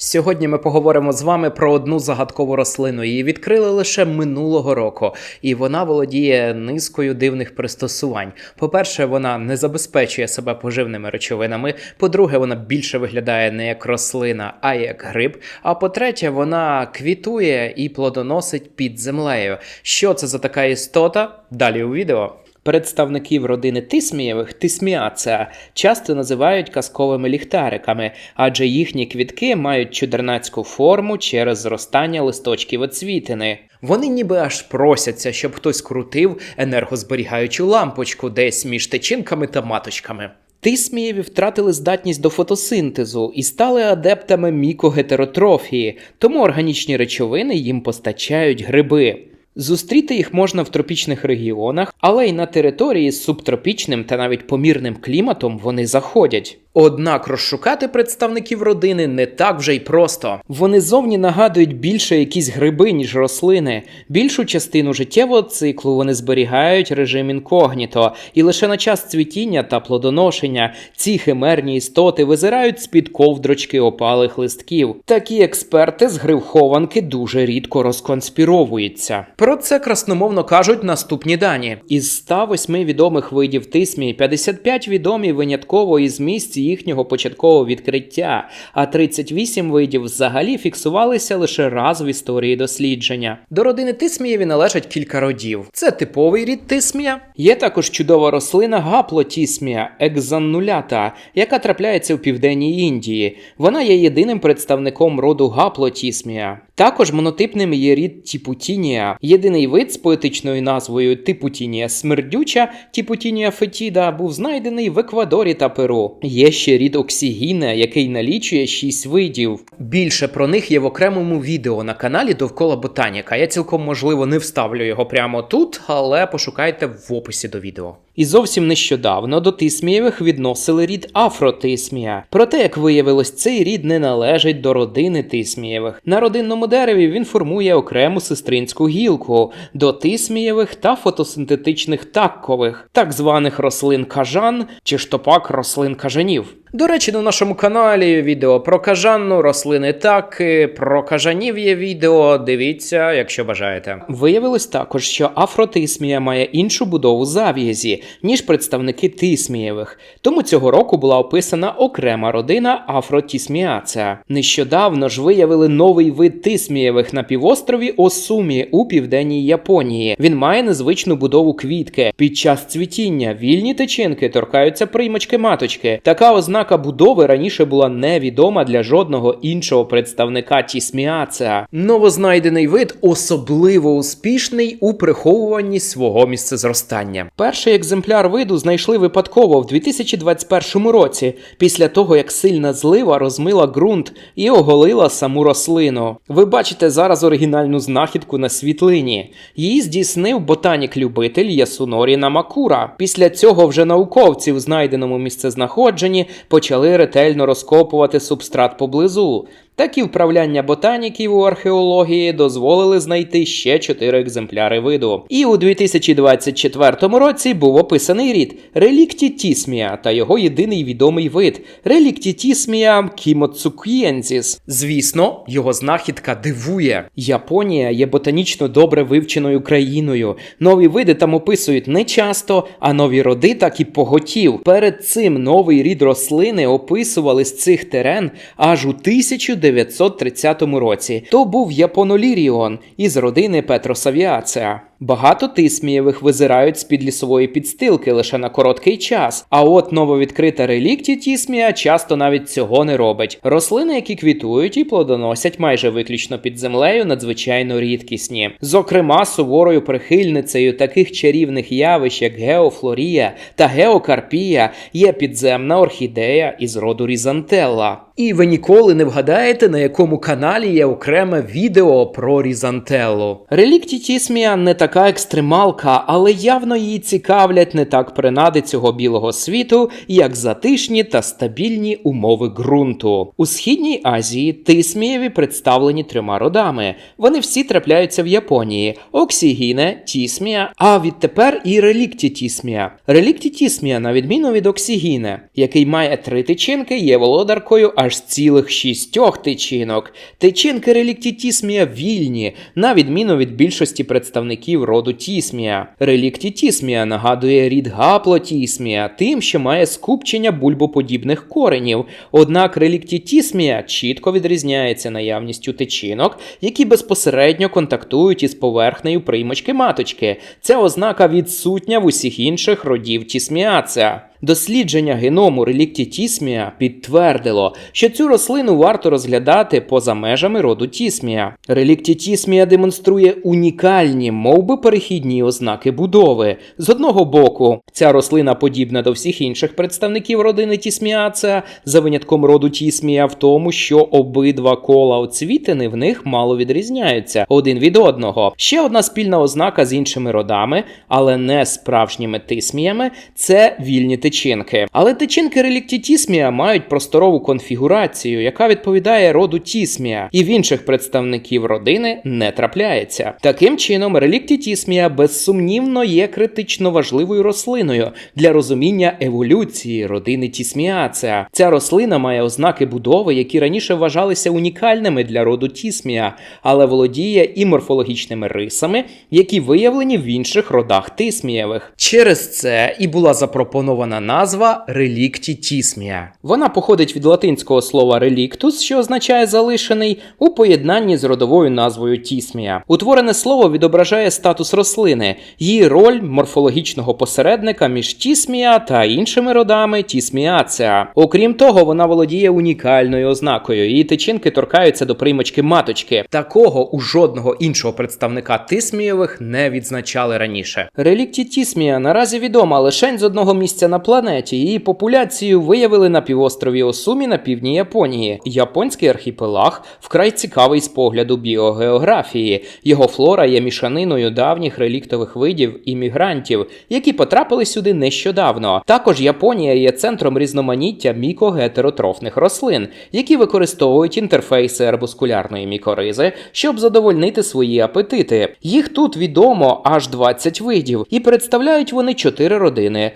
Сьогодні ми поговоримо з вами про одну загадкову рослину. Її відкрили лише минулого року, і вона володіє низкою дивних пристосувань. По-перше, вона не забезпечує себе поживними речовинами. По-друге, вона більше виглядає не як рослина, а як гриб. А по-третє, вона квітує і плодоносить під землею. Що це за така істота? Далі у відео. Представників родини Тисмієвих тисміацеа часто називають казковими ліхтариками, адже їхні квітки мають чудернацьку форму через зростання листочків оцвітини. Вони ніби аж просяться, щоб хтось крутив енергозберігаючу лампочку десь між тичинками та маточками. Тисмієві втратили здатність до фотосинтезу і стали адептами мікогетеротрофії, тому органічні речовини їм постачають гриби. Зустріти їх можна в тропічних регіонах, але й на території з субтропічним та навіть помірним кліматом вони заходять. Однак розшукати представників родини не так вже й просто. Вони зовні нагадують більше якісь гриби, ніж рослини. Більшу частину життєвого циклу вони зберігають режим інкогніто, і лише на час цвітіння та плодоношення ці химерні істоти визирають з-під ковдрочки опалих листків. Такі експерти з гривхованки дуже рідко розконспіровуються. Про це красномовно кажуть наступні дані: із 108 відомих видів тисмі 55 відомі винятково із місць їхнього початкового відкриття, а 38 видів взагалі фіксувалися лише раз в історії дослідження. До родини тисмієві належать кілька родів. Це типовий рід тисмія. Є також чудова рослина гаплотісмія екзаннулята, яка трапляється в південній Індії. Вона є єдиним представником роду гаплотісмія. Також монотипним є рід Тіпутінія. Єдиний вид з поетичною назвою Типутінія смердюча, Тіпутінія фетіда, був знайдений в Еквадорі та Перу. Є ще рід Оксігіна, який налічує 6 видів. Більше про них є в окремому відео на каналі довкола Ботаніка. Я цілком можливо не вставлю його прямо тут, але пошукайте в описі до відео. І зовсім нещодавно до тисмієвих відносили рід Афротисмія. Проте, як виявилось, цей рід не належить до родини тисмієвих. На родинному дереві він формує окрему сестринську гілку до тисмієвих та фотосинтетичних таккових, так званих рослин кажан чи штопак рослин кажанів. До речі, на нашому каналі відео про кажанну, рослини таки, про кажанів є відео. Дивіться, якщо бажаєте. Виявилось також, що афротисмія має іншу будову зав'язі, ніж представники тисмієвих. Тому цього року була описана окрема родина афротісміацеа. Нещодавно ж виявили новий вид тисмієвих на півострові Осумі у південній Японії. Він має незвичну будову квітки. Під час цвітіння вільні тичинки торкаються приймочки маточки. Така ознака будови раніше була невідома для жодного іншого представника тісміацеа. Новознайдений вид особливо успішний у приховуванні свого місцезростання. Перший екземпляр виду знайшли випадково в 2021 році, після того як сильна злива розмила ґрунт і оголила саму рослину. Бачите зараз оригінальну знахідку на світлині. Її здійснив ботанік-любитель Ясунорі Намакура. Після цього вже науковці в знайденому місцезнаходженні почали ретельно розкопувати субстрат поблизу. Такі вправляння ботаніків у археології дозволили знайти ще чотири екземпляри виду. І у 2024 році був описаний рід Реліктітісмія та його єдиний відомий вид Реліктітісмія кімоцукієнзіс. Звісно, його знахідка дивує. Японія є ботанічно добре вивченою країною. Нові види там описують не часто, а нові роди так і поготів. Перед цим новий рід рослини описували з цих терен аж у 1900 1930 році. То був Японоліріон із родини Петросавіацеа. Багато тисмієвих визирають з-під лісової підстилки лише на короткий час. А от нововідкрита релікті тісмія часто навіть цього не робить. Рослини, які квітують і плодоносять майже виключно під землею, надзвичайно рідкісні. Зокрема, суворою прихильницею таких чарівних явищ, як геофлорія та геокарпія, є підземна орхідея із роду Різантелла. І ви ніколи не вгадаєте, на якому каналі є окреме відео про Різантеллу. Релікті тісмія не так така екстремалка, але явно її цікавлять не так принади цього білого світу, як затишні та стабільні умови ґрунту. У східній Азії тисмієві представлені трьома родами. Вони всі трапляються в Японії: Оксігіне, Тісмія, а відтепер і релікті Тісмія. Релікті Тісмія, на відміну від Оксігіне, який має три тичинки, є володаркою аж цілих шістьох тичинок. Тичинки релікті Тісмія вільні, на відміну від більшості представників роду Тісмія. Релікті Тісмія нагадує рід Гаплотісмія, тим, що має скупчення бульбоподібних коренів. Однак релікті Тісмія чітко відрізняється наявністю тичинок, які безпосередньо контактують із поверхнею приймочки маточки. Це ознака відсутня в усіх інших родів Тісміацеа. Дослідження геному релікті Тісмія підтвердило, що цю рослину варто розглядати поза межами роду Тісмія. Релікті Тісмія демонструє унікальні, мовби перехідні ознаки будови. З одного боку, ця рослина подібна до всіх інших представників родини Тісміацеа, за винятком роду Тісмія в тому, що обидва кола оцвітини в них мало відрізняються один від одного. Ще одна спільна ознака з іншими родами, але не справжніми тисміями, це вільні тичинки. Але тичинки релікті Тісмія мають просторову конфігурацію, яка відповідає роду Тісмія, і в інших представників родини не трапляється. Таким чином, релікті Тісмія безсумнівно є критично важливою рослиною для розуміння еволюції родини Тісміацеа. Ця рослина має ознаки будови, які раніше вважалися унікальними для роду Тісмія, але володіє і морфологічними рисами, які виявлені в інших родах Тисмієвих. Через це і була запропонована назва релікті Тісмія. Вона походить від латинського слова реліктус, що означає залишений, у поєднанні з родовою назвою Тісмія. Утворене слово відображає статус рослини, її роль морфологічного посередника між Тісмія та іншими родами Тісміацеа. Окрім того, вона володіє унікальною ознакою. Її тичинки торкаються до приймочки маточки. Такого у жодного іншого представника Тисмійових не відзначали раніше. Релікті Тісмія наразі відома лише з одного місця на планеті. Її популяцію виявили на півострові Осумі на півдні Японії. Японський архіпелаг вкрай цікавий з погляду біогеографії. Його флора є мішаниною давніх реліктових видів і мігрантів, які потрапили сюди нещодавно. Також Японія є центром різноманіття мікогетеротрофних рослин, які використовують інтерфейси арбускулярної мікоризи, щоб задовольнити свої апетити. Їх тут відомо аж 20 видів, і представляють вони чотири родини: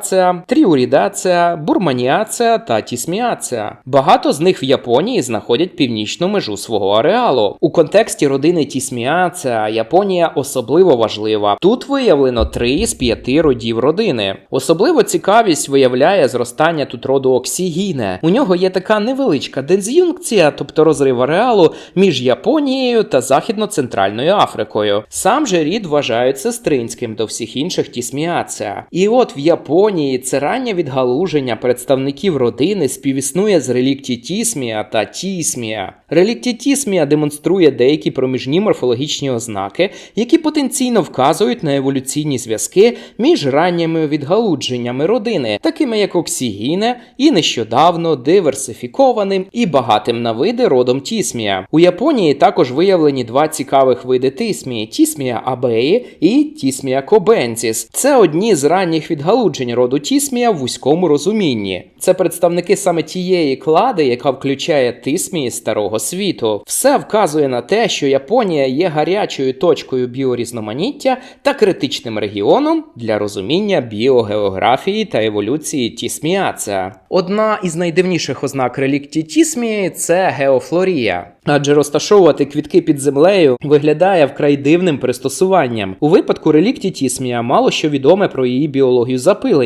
Петросавіацеа, Тріурідацеа, Бурманіацеа та Тісміацеа. Багато з них в Японії знаходять північну межу свого ареалу. У контексті родини Тісміацеа Японія особливо важлива. Тут виявлено три із п'яти родів родини. Особливо цікавість виявляє зростання тут роду Оксігіне. У нього є така невеличка дез'юнкція, тобто розрив ареалу між Японією та Західно-Центральною Африкою. Сам же рід вважають сестринським до всіх інших Тісміацеа. І от в Японії це раннє відгалуження представників родини співіснує з релікті Тісмія та Тісмія. Релікті Тісмія демонструє деякі проміжні морфологічні ознаки, які потенційно вказують на еволюційні зв'язки між ранніми відгалудженнями родини, такими як Оксігіне і нещодавно диверсифікованим і багатим на види родом Тісмія. У Японії також виявлені два цікавих види тисмії: Тісмія абеї і Тісмія кобензіс. Це одні з ранніх відгалуджень роду Тісмія в вузькому розумінні. Це представники саме тієї клади, яка включає тисмії старого світу. Все вказує на те, що Японія є гарячою точкою біорізноманіття та критичним регіоном для розуміння біогеографії та еволюції Тісміацеа. Одна із найдивніших ознак релікті Тісмії це геофлорія. Адже розташовувати квітки під землею виглядає вкрай дивним пристосуванням. У випадку релікті Тісмія мало що відоме про її біологію запилення.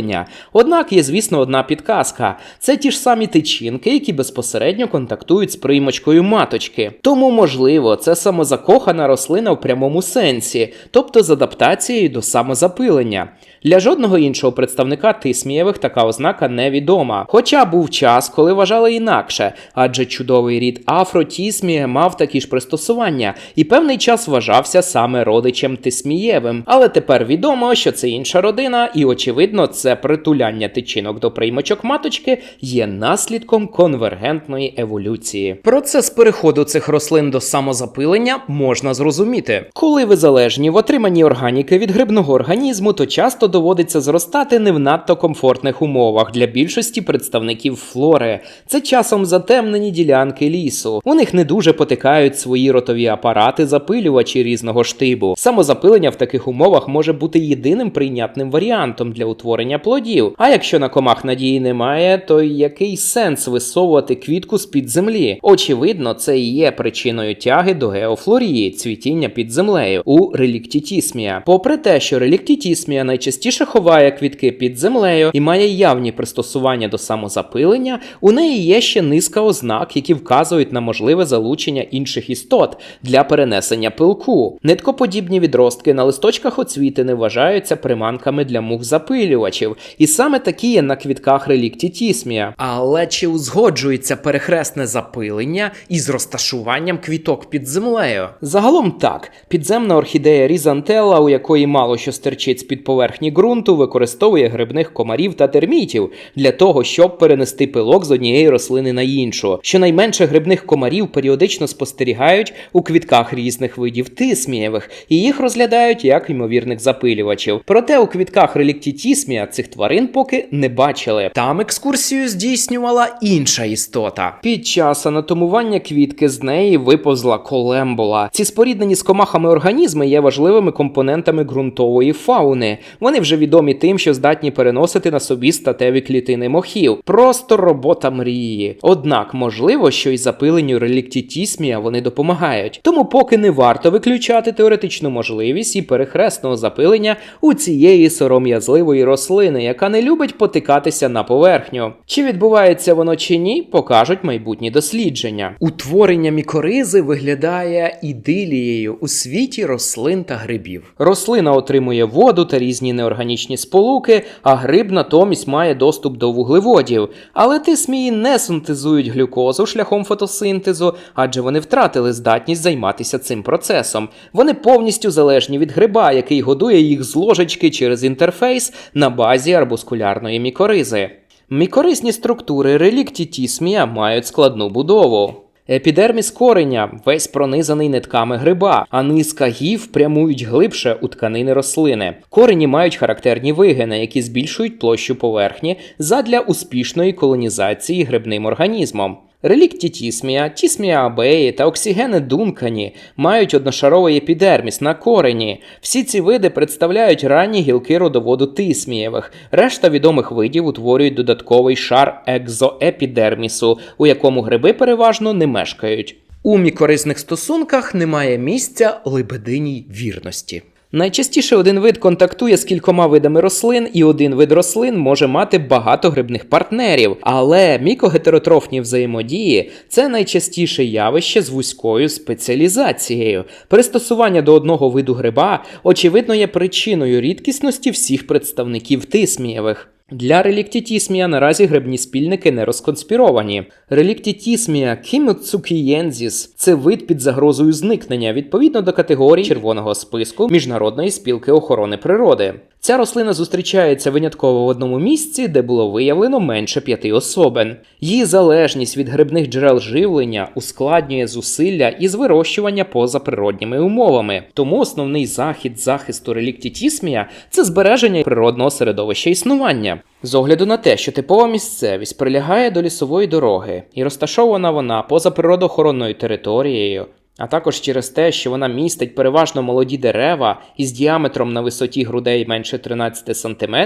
Однак є, звісно, одна підказка: це ті ж самі тичинки, які безпосередньо контактують з приймочкою маточки. Тому, можливо, це самозакохана рослина в прямому сенсі, тобто з адаптацією до самозапилення. Для жодного іншого представника тисмієвих така ознака невідома. Хоча був час, коли вважали інакше, адже чудовий рід Афротісмія мав такі ж пристосування і певний час вважався саме родичем Тисмієвим. Але тепер відомо, що це інша родина, і очевидно, це притуляння тичинок до приймачок маточки є наслідком конвергентної еволюції. Процес переходу цих рослин до самозапилення можна зрозуміти. Коли ви залежні в отриманні органіки від грибного організму, то часто доводиться зростати не в надто комфортних умовах для більшості представників флори. Це часом затемнені ділянки лісу. У них не дуже потикають свої ротові апарати, запилювачі різного штибу. Самозапилення в таких умовах може бути єдиним прийнятним варіантом для утворення плодів. А якщо на комах надії немає, то який сенс висовувати квітку з під землі? Очевидно, це і є причиною тяги до геофлорії, цвітіння під землею у реліктітісмія. Попри те, що реліктітісмія найчастіше ховає квітки під землею і має явні пристосування до самозапилення, у неї є ще низка ознак, які вказують на можливе залучення інших істот для перенесення пилку. Ниткоподібні відростки на листочках оцвітини вважаються приманками для мух запилювачів, і саме такі є на квітках реліктітісмія. Але чи узгоджується перехресне запилення із розташуванням квіток під землею? Загалом так, підземна орхідея різантела, у якої мало що стерчить з-під поверхні ґрунту, використовує грибних комарів та термітів для того, щоб перенести пилок з однієї рослини на іншу. Щонайменше грибних комарів періодично спостерігають у квітках різних видів тисмієвих, і їх розглядають як ймовірних запилювачів. Проте у квітках реліктітісмія цих тварин поки не бачили. Там екскурсію здійснювала інша істота. Під час анатомування квітки з неї виповзла колембола. Ці споріднені з комахами організми є важливими компонентами ґрунтової фауни. Вони вже відомі тим, що здатні переносити на собі статеві клітини мохів. Просто робота мрії. Однак, можливо, що й запиленню реліктітісмія вони допомагають. Тому поки не варто виключати теоретичну можливість і перехресного запилення у цієї сором'язливої рослини, яка не любить потикатися на поверхню. Чи відбувається воно чи ні, покажуть майбутні дослідження. Утворення мікоризи виглядає ідилією у світі рослин та грибів. Рослина отримує воду та різні неорганічні сполуки, а гриб натомість має доступ до вуглеводів. Але тисмії не синтезують глюкозу шляхом фотосинтезу, адже вони втратили здатність займатися цим процесом. Вони повністю залежні від гриба, який годує їх з ложечки через інтерфейс на базі арбускулярної мікоризи. Мікорисні структури реліктітісмія мають складну будову. Епідерміс кореня весь пронизаний нитками гриба, а низка гів прямують глибше у тканини рослини. Корені мають характерні вигини, які збільшують площу поверхні задля успішної колонізації грибним організмом. Релікті тісмія, тісмія абеї та оксігени дункані мають одношаровий епідерміс на корені. Всі ці види представляють ранні гілки родоводу тисмієвих. Решта відомих видів утворюють додатковий шар екзоепідермісу, у якому гриби переважно не мешкають. У мікорисних стосунках немає місця лебединій вірності. Найчастіше один вид контактує з кількома видами рослин, і один вид рослин може мати багато грибних партнерів. Але мікогетеротрофні взаємодії це найчастіше явище з вузькою спеціалізацією. Пристосування до одного виду гриба, очевидно, є причиною рідкісності всіх представників тисмієвих. Для реліктітісмія наразі грибні спільники не розконспіровані. Реліктітісмія кімоцукієнзіс – це вид під загрозою зникнення відповідно до категорії червоного списку Міжнародної спілки охорони природи. Ця рослина зустрічається винятково в одному місці, де було виявлено менше п'яти особин. Її залежність від грибних джерел живлення ускладнює зусилля із вирощування поза природніми умовами. Тому основний захід захисту реліктітісмія це збереження природного середовища існування. З огляду на те, що типова місцевість прилягає до лісової дороги і розташована вона поза природоохоронною територією, а також через те, що вона містить переважно молоді дерева із діаметром на висоті грудей менше 13 см,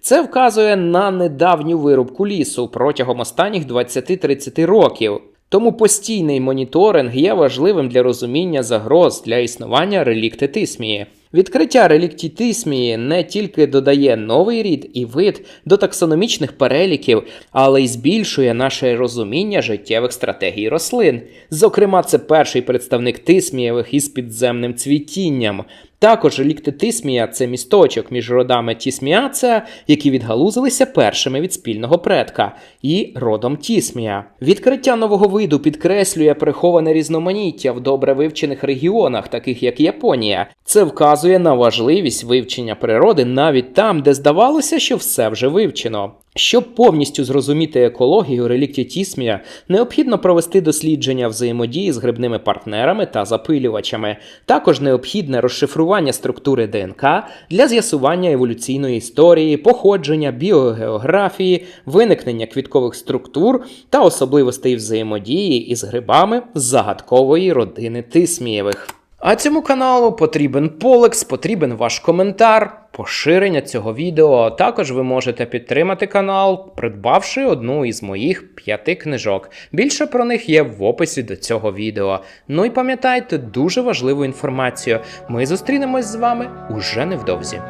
це вказує на недавню вирубку лісу протягом останніх 20-30 років. Тому постійний моніторинг є важливим для розуміння загроз для існування реліктитисмії. Відкриття реліктітисмії не тільки додає новий рід і вид до таксономічних переліків, але й збільшує наше розуміння життєвих стратегій рослин. Зокрема, це перший представник тисмієвих із підземним цвітінням. Також релікти Тисмія це місточок між родами Тісміацеа, які відгалузилися першими від спільного предка, і родом Тісмія. Відкриття нового виду підкреслює приховане різноманіття в добре вивчених регіонах, таких як Японія. Це вказує на важливість вивчення природи навіть там, де здавалося, що все вже вивчено. Щоб повністю зрозуміти екологію реліктів Тісмія, необхідно провести дослідження взаємодії з грибними партнерами та запилювачами. Також необхідне розшифрування структури ДНК для з'ясування еволюційної історії, походження, біогеографії, виникнення квіткових структур та особливостей взаємодії із грибами загадкової родини Тисмієвих. А цьому каналу потрібен полекс, потрібен ваш коментар, поширення цього відео. Також ви можете підтримати канал, придбавши одну із моїх п'яти книжок. Більше про них є в описі до цього відео. Ну і пам'ятайте дуже важливу інформацію. Ми зустрінемось з вами уже невдовзі.